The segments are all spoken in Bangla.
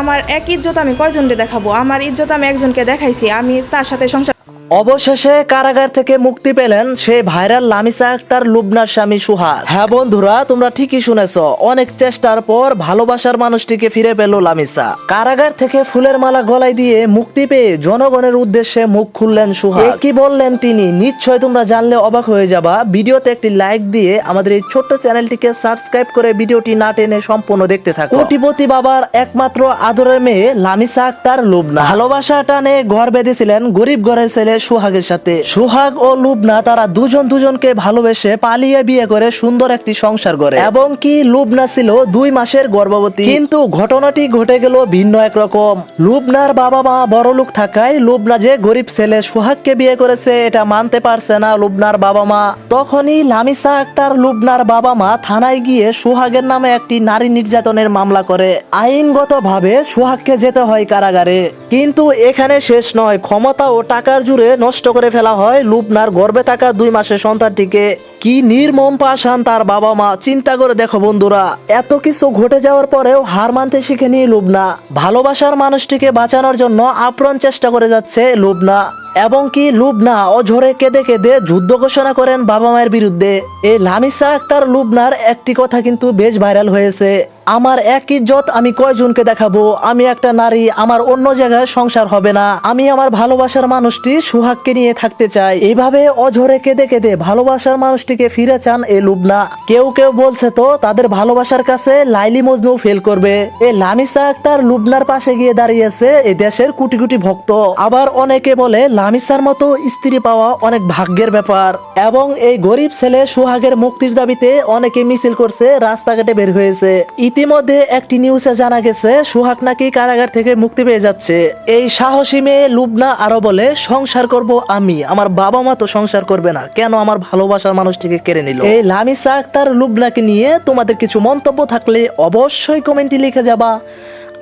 আমার এক ইজ্জত আমি কয়জনকে দেখাবো? আমার ইজ্জত আমি একজনকে দেখাইছি, আমি তার সাথে সংসার অবশেষে কারাগার থেকে মুক্তি পেলেন সেই ভাইরাল লামিসা আক্তার লুবনার স্বামী সুহাগ হ্যাঁ বন্ধুরা, তোমরা ঠিকই শুনেছ, অনেক চেষ্টার পর ভালোবাসার মানুষটিকে ফিরে পেল লামিসা। কারাগার থেকে ফুলের মালা গলায় দিয়ে মুক্তি পেয়ে জনগণের উদ্দেশ্যে মুখ খুললেন সুহাগ কি বললেন তিনি? নিশ্চয় তোমরা জানলে অবাক হয়ে যাবা। ভিডিওতে একটি লাইক দিয়ে আমাদের এই ছোট্ট চ্যানেলটিকে সাবস্ক্রাইব করে ভিডিওটি না টেনে সম্পূর্ণ দেখতে থাকো। কোটিপতি বাবার একমাত্র আদরের মেয়ে লামিসা আক্তার লুবনা। ভালোবাসা টানে ঘর বেঁধেছিলেন গরিব ঘরের ছেলে সুহাগের সাথে। সুহাগ ও লুবনা তারা দুজন দুজনকে ভালোবেসে পালিয়ে বিয়ে করে সুন্দর একটি সংসার করে এবং কি লুবনা ছিল দুই মাসের গর্ভবতী। কিন্তু ঘটনাটি ঘটে গেল ভিন্ন এক রকম। লুবনার বাবা মা বড় লোক থাকায় লুবনা যে গরিব ছেলে সুহাগকে বিয়ে করেছে, এটা মানতে পারছে না লুবনার বাবা মা। তখনই লামিসা আক্তার লুবনার বাবা মা থানায় গিয়ে সুহাগের নামে একটি নারী নির্যাতনের মামলা করে। আইনগত ভাবে সুহাগকে যেতে হয় কারাগারে। কিন্তু এখানে শেষ নয়, ক্ষমতা ও টাকার জুড়ে নষ্ট করে ফেলা হয়। লুবনার গর্ভে থাকা দুই মাসের সন্তানটিকে কি নির্মম পাশান তার বাবা মা চিন্তা করে দেখো বন্ধুরা। এত কিছু ঘটে যাওয়ার পরেও হার মানতে শিখেনি লুবনা। ভালোবাসার মানুষটিকে বাঁচানোর জন্য আপ্রাণ চেষ্টা করে যাচ্ছে লুবনা। এবং কি লুবনা অঝরে কেঁদে কেঁদে যুদ্ধ ঘোষণা করেন বাবা মায়ের বিরুদ্ধে। এই লামিসা আক্তার লুবনার একটি কথা কিন্তু বেশ ভাইরাল হয়েছে। আমার এক ইজ্জত, আমি কয়জনকে দেখাবো? আমি একটা নারী, আমার অন্য জায়গায় সংসার হবে না। আমি আমার ভালোবাসার মানুষটি সুহাগকে নিয়ে থাকতে চাই। এইভাবে অঝরে কেঁদে কেঁদে ভালোবাসার মানুষটিকে ফিরে চান এ লুবনা। কেউ কেউ বলছে তো, তাদের ভালোবাসার কাছে লাইলি মজনু ফেল করবে। এই লামিসা আক্তার লুবনার পাশে গিয়ে দাঁড়িয়েছে এই দেশের কোটি কুটি ভক্ত। আবার অনেকে বলে লামিসার মতো স্ত্রী পাওয়া অনেক ভাগ্যের ব্যাপার। এবং এই গরিব ছেলে সুহাগের মুক্তির দাবিতে অনেকে মিছিল করছে, রাস্তাঘাটে বের হয়েছে। ইতিমধ্যে একটি নিউজে জানা গেছে, সুহাগ নাকি কারাগার থেকে মুক্তি পেয়ে যাচ্ছে। এই সাহসী মেয়ে লুবনা আরও বলে, সংসার করব আমি। আমার বাবা মা তো সংসার করবে না। কেন আমার ভালোবাসার মানুষটিকে কেড়ে নিল? এই লামিসা আক্তার লুবনাকে নিয়ে তোমাদের কিছু মন্তব্য থাকলে অবশ্যই কমেন্টে লিখে যাবা।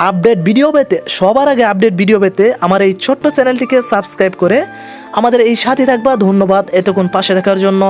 আপডেট ভিডিও পেতে, সবার আগে আপডেট ভিডিও পেতে আমার এই ছোট্ট চ্যানেলটিকে সাবস্ক্রাইব করে আমাদের এই সাথে থাকবা। ধন্যবাদ এতক্ষণ পাশে থাকার জন্য।